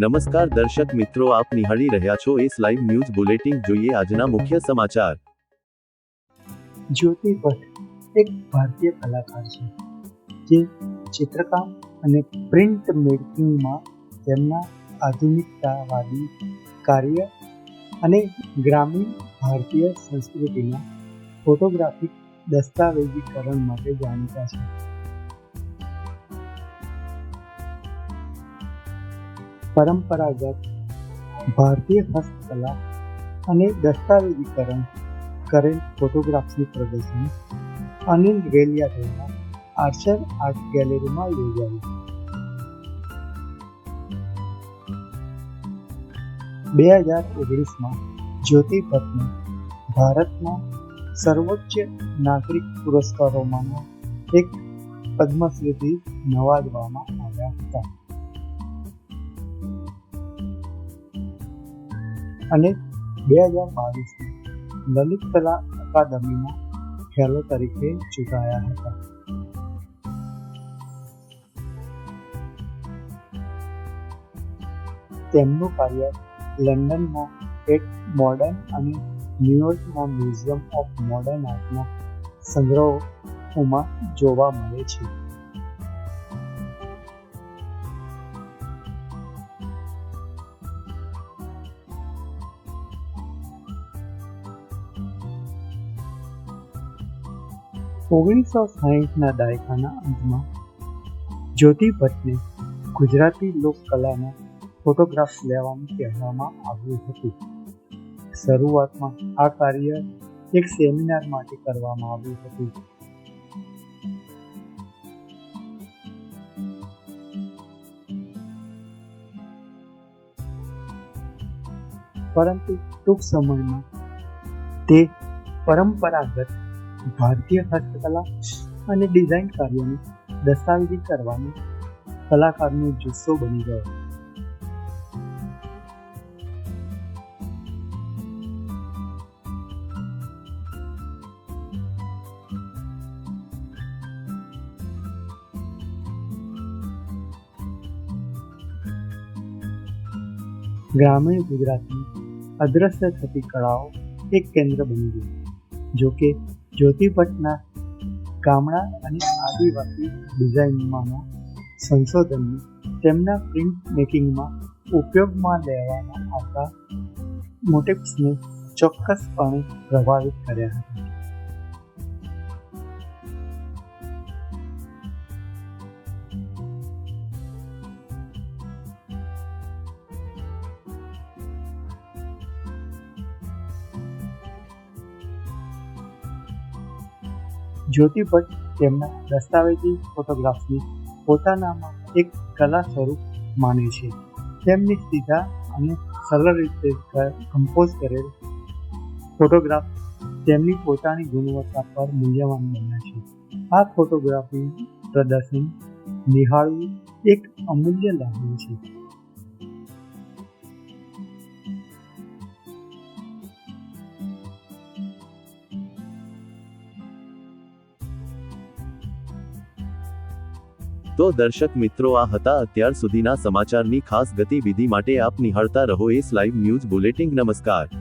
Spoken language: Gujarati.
નમસ્કાર દર્શક મિત્રો, આપ નિહાળી રહ્યા છો એસ લાઈવ ન્યૂઝ બુલેટિન. જોઈએ આજના મુખ્ય સમાચાર. જ્યોતિ ભટ્ટ એક ભારતીય કલાકાર છે, જે ચિત્રકામ અને પ્રિન્ટ મેકિંગમાં તેમના આધુનિકતાવાદી કાર્ય અને ગ્રામીણ ભારતીય સંસ્કૃતિના ફોટોગ્રાફિક દસ્તાવેજીકરણ માટે જાણીતા છે. પરંપરાગત ભારતીય હસ્તકલા અને દસ્તાવેજીકરણ કરેલ ફોટોગ્રાફ્સનું પ્રદર્શન અનિલ રેલિયા દ્વારા આર્ચર આર્ટ ગેલેરીમાં યોજાયું બે હજાર ઓગણીસમાં જ્યોતિ ભટ્ટને ભારતના સર્વોચ્ચ નાગરિક પુરસ્કારોમાંનો એક પદ્મશ્રીથી નવાજવામાં આવ્યા હતા. અને બે હજાર બાવીસમાં લલિત કલા અકાદમીના ખેલો તરીકે ચૂંટાયા હતા. તેમનું કાર્ય લંડનના એક મોડર્ન અને ન્યુયોર્કના મ્યુઝિયમ ઓફ મોડર્ન આર્ટના સંગ્રહોમાં જોવા મળે છે. ઓગણીસો સાહીઠના દાયકાના અંતમાં જ્યોતિ ભટ્ટને ગુજરાતી લોકકલાના ફોટોગ્રાફ્સ લેવાનું કહેવામાં આવ્યું હતું. શરૂઆતમાં આ કાર્ય એક સેમિનાર માટે કરવામાં આવ્યું હતું. પરંતુ ટૂંક સમયમાં તે પરંપરાગત ભારતીય હસ્તકલા અને ડિઝાઇન કાર્યોને દસ્તાવેજી કરવાનો કલાકારનો જુસ્સો બની ગયો. ગ્રામીણ ગુજરાતની અદ્રશ્ય થતી કળાઓ એક કેન્દ્ર બની ગયું જો કે જ્યોતિ ભટ્ટના ગામડા અને આદિવાસી ડિઝાઇનમાંના સંશોધનને તેમના પ્રિન્ટ મેકિંગમાં ઉપયોગમાં લેવામાં આવતા મોટિવ્સને ચોક્કસપણે પ્રભાવિત કર્યા હતા. જ્યોતિ ભટ્ટ તેમના દસ્તાવેજી ફોટોગ્રાફ્સને પોતાનામાં એક કલા સ્વરૂપ માને છે. તેમની સીધા અને સરળ રીતે કમ્પોઝ કરેલ ફોટોગ્રાફ તેમની પોતાની ગુણવત્તા પર મૂલ્યવાન બન્યા છે. આ ફોટોગ્રાફી પ્રદર્શન નિહાળવું એક અમૂલ્ય લાગણી છે. તો દર્શક મિત્રો, આ હતા અત્યાર સુધીના સમાચારની ખાસ ગતિવિધિ માટે આપ નિહાળતા રહો એસ લાઈવ ન્યૂઝ બુલેટિન. નમસ્કાર.